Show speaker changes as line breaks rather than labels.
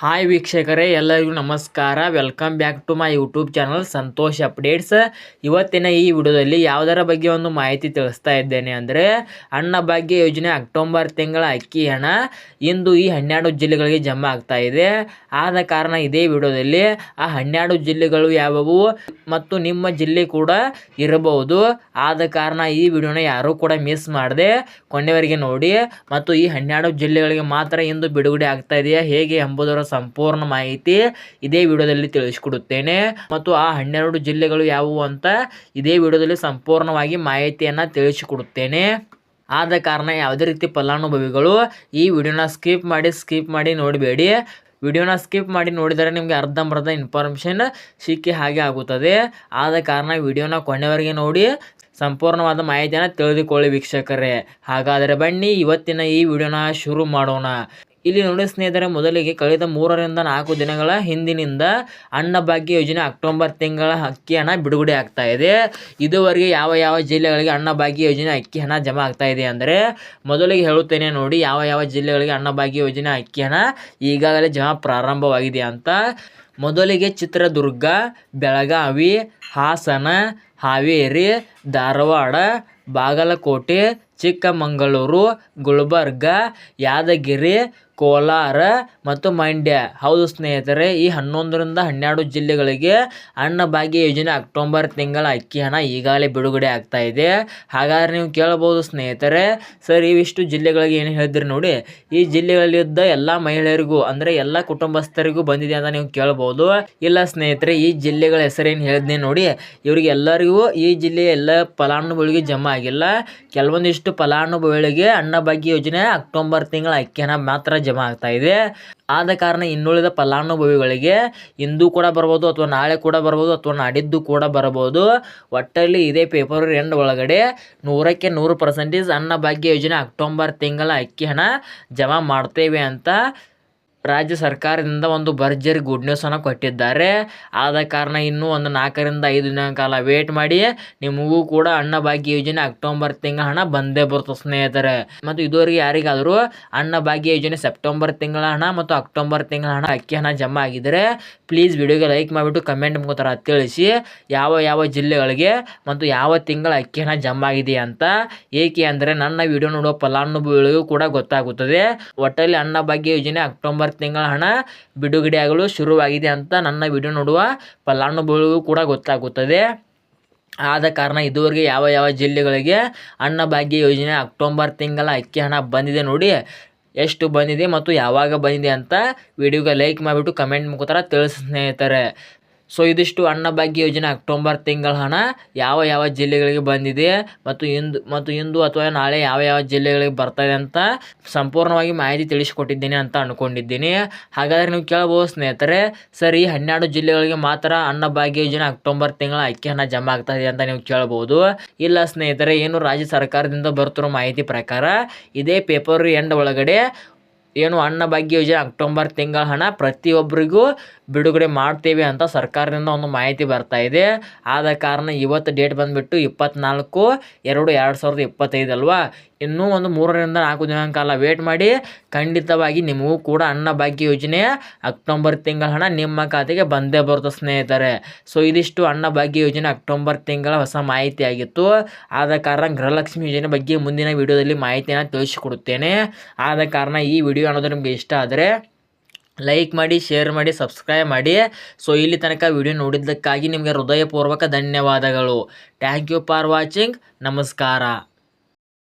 Hi ವೀಕ್ಷಕರೇ, ಎಲ್ಲರಿಗೂ ನಮಸ್ಕಾರ. Welcome back to my YouTube channel Santosh updates ಇವತ್ತಿನ ಈ ವಿಡಿಯೋದಲ್ಲಿ ಯಾವುದರ ಬಗ್ಗೆ ಒಂದು ಮಾಹಿತಿ ತಿಳಿಸ್ತಾ ಇದ್ದೇನೆ ಅಂದರೆ ಅನ್ನಭಾಗ್ಯ ಯೋಜನೆ ಅಕ್ಟೋಬರ್ ತಿಂಗಳ ಅಕ್ಕಿ ಹಣ ಇಂದು ಈ ಹನ್ನೆರಡು ಜಿಲ್ಲೆಗಳಿಗೆ ಜಮಾ ಆಗ್ತಾ ಇದೆ. ಆದ ಕಾರಣ ಇದೇ ವಿಡಿಯೋದಲ್ಲಿ ಆ ಹನ್ನೆರಡು ಜಿಲ್ಲೆಗಳು ಯಾವುವು ಮತ್ತು ನಿಮ್ಮ ಜಿಲ್ಲೆ ಕೂಡ ಇರಬಹುದು. ಆದ ಕಾರಣ ಈ ವಿಡಿಯೋನ ಯಾರೂ ಕೂಡ ಮಿಸ್ ಮಾಡದೆ ಕೊನೆಯವರೆಗೆ ನೋಡಿ. ಮತ್ತು ಈ ಹನ್ನೆರಡು ಜಿಲ್ಲೆಗಳಿಗೆ ಮಾತ್ರ ಇಂದು ಬಿಡುಗಡೆ ಆಗ್ತಾ ಇದೆಯಾ, ಹೇಗೆ ಎಂಬುದರ ಸಂಪೂರ್ಣ ಮಾಹಿತಿ ಇದೇ ವಿಡಿಯೋದಲ್ಲಿ ತಿಳಿಸಿಕೊಡುತ್ತೇನೆ. ಮತ್ತು ಆ ಹನ್ನೆರಡು ಜಿಲ್ಲೆಗಳು ಯಾವುವು ಅಂತ ಇದೇ ವಿಡಿಯೋದಲ್ಲಿ ಸಂಪೂರ್ಣವಾಗಿ ಮಾಹಿತಿಯನ್ನು ತಿಳಿಸಿಕೊಡುತ್ತೇನೆ. ಆದ ಕಾರಣ ಯಾವುದೇ ರೀತಿ ಫಲಾನುಭವಿಗಳು ಈ ವಿಡಿಯೋನ ಸ್ಕಿಪ್ ಮಾಡಿ ಸ್ಕಿಪ್ ಮಾಡಿ ನೋಡಬೇಡಿ. ವಿಡಿಯೋನ ಸ್ಕಿಪ್ ಮಾಡಿ ನೋಡಿದರೆ ನಿಮಗೆ ಅರ್ಧಂಬರ್ಧ ಇನ್ಫಾರ್ಮೇಷನ್ ಸಿಕ್ಕಿ ಹಾಗೆ ಆಗುತ್ತದೆ. ಆದ ಕಾರಣ ವಿಡಿಯೋನ ಕೊನೆವರೆಗೆ ನೋಡಿ, ಸಂಪೂರ್ಣವಾದ ಮಾಹಿತಿಯನ್ನು ತಿಳಿದುಕೊಳ್ಳಿ ವೀಕ್ಷಕರೇ. ಹಾಗಾದರೆ ಬನ್ನಿ, ಇವತ್ತಿನ ಈ ವಿಡಿಯೋನ ಶುರು ಮಾಡೋಣ. ಇಲ್ಲಿ ನೋಡಿ ಸ್ನೇಹಿತರೆ, ಮೊದಲಿಗೆ ಕಳೆದ ಮೂರರಿಂದ ನಾಲ್ಕು ದಿನಗಳ ಹಿಂದಿನಿಂದ ಅನ್ನಭಾಗ್ಯ ಯೋಜನೆ ಅಕ್ಟೋಬರ್ ತಿಂಗಳ ಅಕ್ಕಿ ಹಣ ಬಿಡುಗಡೆ ಆಗ್ತಾ ಇದೆ. ಇದುವರೆಗೆ ಯಾವ ಯಾವ ಜಿಲ್ಲೆಗಳಿಗೆ ಅನ್ನಭಾಗ್ಯ ಯೋಜನೆ ಅಕ್ಕಿ ಹಣ ಜಮಾ ಆಗ್ತಾ ಇದೆ ಅಂದರೆ, ಮೊದಲಿಗೆ ಹೇಳುತ್ತೇನೆ ನೋಡಿ ಯಾವ ಯಾವ ಜಿಲ್ಲೆಗಳಿಗೆ ಅನ್ನಭಾಗ್ಯ ಯೋಜನೆ ಅಕ್ಕಿ ಹಣ ಈಗಾಗಲೇ ಜಮಾ ಪ್ರಾರಂಭವಾಗಿದೆ ಅಂತ. ಮೊದಲಿಗೆ ಚಿತ್ರದುರ್ಗ, ಬೆಳಗಾವಿ, ಹಾಸನ, ಹಾವೇರಿ, ಧಾರವಾಡ, ಬಾಗಲಕೋಟೆ, ಚಿಕ್ಕಮಗಳೂರು, ಗುಲ್ಬರ್ಗ, ಯಾದಗಿರಿ ಕೋಲಾರ ಮತ್ತು ಮಂಡ್ಯ. ಹೌದು ಸ್ನೇಹಿತರೆ, ಈ ಹನ್ನೊಂದರಿಂದ ಹನ್ನೆರಡು ಜಿಲ್ಲೆಗಳಿಗೆ ಅನ್ನಭಾಗ್ಯ ಯೋಜನೆ ಅಕ್ಟೋಬರ್ ತಿಂಗಳ ಅಕ್ಕಿ ಹಣ ಈಗಾಗಲೇ ಬಿಡುಗಡೆ ಆಗ್ತಾ ಇದೆ. ಹಾಗಾದರೆ ನೀವು ಕೇಳಬಹುದು ಸ್ನೇಹಿತರೆ, ಸರ್ ಇವಿಷ್ಟು ಜಿಲ್ಲೆಗಳಿಗೆ ಏನು ಹೇಳಿದ್ರಿ ನೋಡಿ. ಈ ಜಿಲ್ಲೆಗಳಲ್ಲಿದ್ದ ಎಲ್ಲ ಮಹಿಳೆಯರಿಗೂ ಅಂದರೆ ಎಲ್ಲ ಕುಟುಂಬಸ್ಥರಿಗೂ ಬಂದಿದೆ ಅಂತ ನೀವು ಕೇಳ್ಬೋದು ಇಲ್ಲ ಸ್ನೇಹಿತರೆ, ಈ ಜಿಲ್ಲೆಗಳ ಹೆಸರೇನು ಹೇಳಿದ್ನಿ ನೋಡಿ. ಇವರಿಗೆ ಎಲ್ಲರಿಗೂ ಈ ಜಿಲ್ಲೆಯ ಎಲ್ಲ ಫಲಾನುಭವಿಗಳಿಗೆ ಜಮಾ ಆಗಿಲ್ಲ. ಕೆಲವೊಂದಿಷ್ಟು ಫಲಾನುಭವಿಗಳಿಗೆ ಅನ್ನಭಾಗ್ಯ ಯೋಜನೆ ಅಕ್ಟೋಬರ್ ತಿಂಗಳ ಅಕ್ಕಿ ಹಣ ಮಾತ್ರ ಜಮಾ ಆಗ್ತಾ ಇದೆ. ಆದ ಕಾರಣ ಇನ್ನುಳಿದ ಫಲಾನುಭವಿಗಳಿಗೆ ಇಂದು ಕೂಡ ಬರ್ಬೋದು ಅಥವಾ ನಾಳೆ ಕೂಡ ಬರ್ಬೋದು ಅಥವಾ ನಾಡಿದ್ದು ಕೂಡ ಬರಬಹುದು ಒಟ್ಟಲ್ಲಿ ಇದೇ ಪೇಪರ್ ಎಂಡ್ ಒಳಗಡೆ ನೂರಕ್ಕೆ ನೂರು ಪರ್ಸೆಂಟೇಜ್ ಅನ್ನಭಾಗ್ಯ ಯೋಜನೆ ಅಕ್ಟೋಬರ್ ತಿಂಗಳ ಅಕ್ಕಿ ಹಣ ಜಮಾ ಮಾಡ್ತೇವೆ ಅಂತ ರಾಜ್ಯ ಸರ್ಕಾರದಿಂದ ಒಂದು ಭರ್ಜರಿ ಗುಡ್ ನ್ಯೂಸನ್ನು ಕೊಟ್ಟಿದ್ದಾರೆ. ಆದ ಕಾರಣ ಇನ್ನೂ ಒಂದು ನಾಲ್ಕರಿಂದ ಐದು ದಿನ ಕಾಲ ವೇಟ್ ಮಾಡಿ. ನಿಮಗೂ ಕೂಡ ಅನ್ನಭಾಗ್ಯ ಯೋಜನೆ ಅಕ್ಟೋಬರ್ ತಿಂಗಳ ಹಣ ಬಂದೇ ಬರ್ತದೆ ಸ್ನೇಹಿತರೆ. ಮತ್ತು ಇದುವರೆಗೆ ಯಾರಿಗಾದರೂ ಅನ್ನಭಾಗ್ಯ ಯೋಜನೆ ಸೆಪ್ಟೆಂಬರ್ ತಿಂಗಳ ಹಣ ಮತ್ತು ಅಕ್ಟೋಬರ್ ತಿಂಗಳ ಹಣ ಅಕ್ಕಿ ಹಣ ಜಮಾ ಆಗಿದ್ದರೆ ಪ್ಲೀಸ್ ವಿಡಿಯೋಗೆ ಲೈಕ್ ಮಾಡಿಬಿಟ್ಟು ಕಮೆಂಟ್ ಮುಖಾಂತರ ತಿಳಿಸಿ ಯಾವ ಯಾವ ಜಿಲ್ಲೆಗಳಿಗೆ ಮತ್ತು ಯಾವ ತಿಂಗಳ ಅಕ್ಕಿ ಹಣ ಜಮಾ ಆಗಿದೆ ಅಂತ. ಏಕೆ ಅಂದರೆ ನನ್ನ ವಿಡಿಯೋ ನೋಡುವ ಫಲಾನುಭವಿಗಳಿಗೂ ಕೂಡ ಗೊತ್ತಾಗುತ್ತದೆ. ಒಟ್ಟಲ್ಲಿ ಅನ್ನಭಾಗ್ಯ ಯೋಜನೆ ಅಕ್ಟೋಬರ್ ತಿಂಗಳ ಹಣ ಬಿಡುಗಡೆಯಾಗಲು ಶುರುವಾಗಿದೆ ಅಂತ ನನ್ನ ವಿಡಿಯೋ ನೋಡುವ ಫಲಾನುಭವಿಗೂ ಕೂಡ ಗೊತ್ತಾಗುತ್ತದೆ. ಆದ ಕಾರಣ ಇದುವರೆಗೆ ಯಾವ ಯಾವ ಜಿಲ್ಲೆಗಳಿಗೆ ಅನ್ನಭಾಗ್ಯ ಯೋಜನೆ ಅಕ್ಟೋಬರ್ ತಿಂಗಳ ಅಕ್ಕಿ ಹಣ ಬಂದಿದೆ ನೋಡಿ ಎಷ್ಟು ಬಂದಿದೆ ಮತ್ತು ಯಾವಾಗ ಬಂದಿದೆ ಅಂತ ವಿಡಿಯೋಗೆ ಲೈಕ್ ಮಾಡಿಬಿಟ್ಟು ಕಮೆಂಟ್ ಮುಖಾಂತರ ತಿಳಿಸಿ ಸ್ನೇಹಿತರೆ. ಸೊ ಇದಿಷ್ಟು ಅನ್ನಭಾಗ್ಯ ಯೋಜನೆ ಅಕ್ಟೋಬರ್ ತಿಂಗಳ ಹಣ ಯಾವ ಯಾವ ಜಿಲ್ಲೆಗಳಿಗೆ ಬಂದಿದೆ ಮತ್ತು ಇಂದು ಮತ್ತು ಇಂದು ಅಥವಾ ನಾಳೆ ಯಾವ ಯಾವ ಜಿಲ್ಲೆಗಳಿಗೆ ಬರ್ತದೆ ಅಂತ ಸಂಪೂರ್ಣವಾಗಿ ಮಾಹಿತಿ ತಿಳಿಸಿಕೊಟ್ಟಿದ್ದೀನಿ ಅಂತ ಅಂದ್ಕೊಂಡಿದ್ದೀನಿ. ಹಾಗಾದರೆ ನೀವು ಕೇಳ್ಬೋದು ಸ್ನೇಹಿತರೆ, ಸರ್, ಈ ಹನ್ನೆರಡು ಜಿಲ್ಲೆಗಳಿಗೆ ಮಾತ್ರ ಅನ್ನಭಾಗ್ಯ ಯೋಜನೆ ಅಕ್ಟೋಬರ್ ತಿಂಗಳ ಅಕ್ಕಿ ಹಣ ಜಮಾ ಆಗ್ತಾ ಅಂತ ನೀವು ಕೇಳ್ಬೋದು ಇಲ್ಲ ಸ್ನೇಹಿತರೆ, ಏನು ರಾಜ್ಯ ಸರ್ಕಾರದಿಂದ ಬರ್ತಿರೋ ಮಾಹಿತಿ ಪ್ರಕಾರ ಇದೇ ಪೇಪರ್ ಎಂಡ್ ಒಳಗಡೆ ಏನು ಅನ್ನಭಾಗ್ಯ ಯೋಜನೆ ಅಕ್ಟೋಬರ್ ತಿಂಗಳ ಹಣ ಪ್ರತಿಯೊಬ್ಬರಿಗೂ ಬಿಡುಗಡೆ ಮಾಡ್ತೇವೆ ಅಂತ ಸರ್ಕಾರದಿಂದ ಒಂದು ಮಾಹಿತಿ ಬರ್ತಾ ಇದೆ. ಆದ ಕಾರಣ ಇವತ್ತು ಡೇಟ್ ಬಂದುಬಿಟ್ಟು ಇಪ್ಪತ್ನಾಲ್ಕು ಎರಡು ಎರಡು ಸಾವಿರದ ಇಪ್ಪತ್ತೈದಲ್ವಾ ಇನ್ನೂ ಒಂದು ಮೂರರಿಂದ ನಾಲ್ಕು ದಿನ ಕಾಲ ವೇಟ್ ಮಾಡಿ. ಖಂಡಿತವಾಗಿ ನಿಮಗೂ ಕೂಡ ಅನ್ನಭಾಗ್ಯ ಯೋಜನೆ ಅಕ್ಟೋಬರ್ ತಿಂಗಳ ಹಣ ನಿಮ್ಮ ಖಾತೆಗೆ ಬಂದೇ ಬರುತ್ತೆ ಸ್ನೇಹಿತರೆ. ಸೊ ಇದಿಷ್ಟು ಅನ್ನಭಾಗ್ಯ ಯೋಜನೆ ಅಕ್ಟೋಬರ್ ತಿಂಗಳ ಹೊಸ ಮಾಹಿತಿ ಆಗಿತ್ತು. ಆದ ಕಾರಣ ಗೃಹಲಕ್ಷ್ಮಿ ಯೋಜನೆ ಬಗ್ಗೆ ಮುಂದಿನ ವಿಡಿಯೋದಲ್ಲಿ ಮಾಹಿತಿಯನ್ನು ತಿಳಿಸಿಕೊಡುತ್ತೇನೆ. ಆದ ಕಾರಣ ಈ ವಿಡಿಯೋ ಅನ್ನೋದು ನಿಮಗೆ ಇಷ್ಟ ಆದರೆ ಲೈಕ್ ಮಾಡಿ ಶೇರ್ ಮಾಡಿ ಸಬ್ಸ್ಕ್ರೈಬ್ ಮಾಡಿ. ಸೊ ಇಲ್ಲಿ ತನಕ ವಿಡಿಯೋ ನೋಡಿದ್ದಕ್ಕಾಗಿ ನಿಮಗೆ ಹೃದಯಪೂರ್ವಕ ಧನ್ಯವಾದಗಳು. ಥ್ಯಾಂಕ್ ಯು ಫಾರ್ ವಾಚಿಂಗ್ ನಮಸ್ಕಾರ.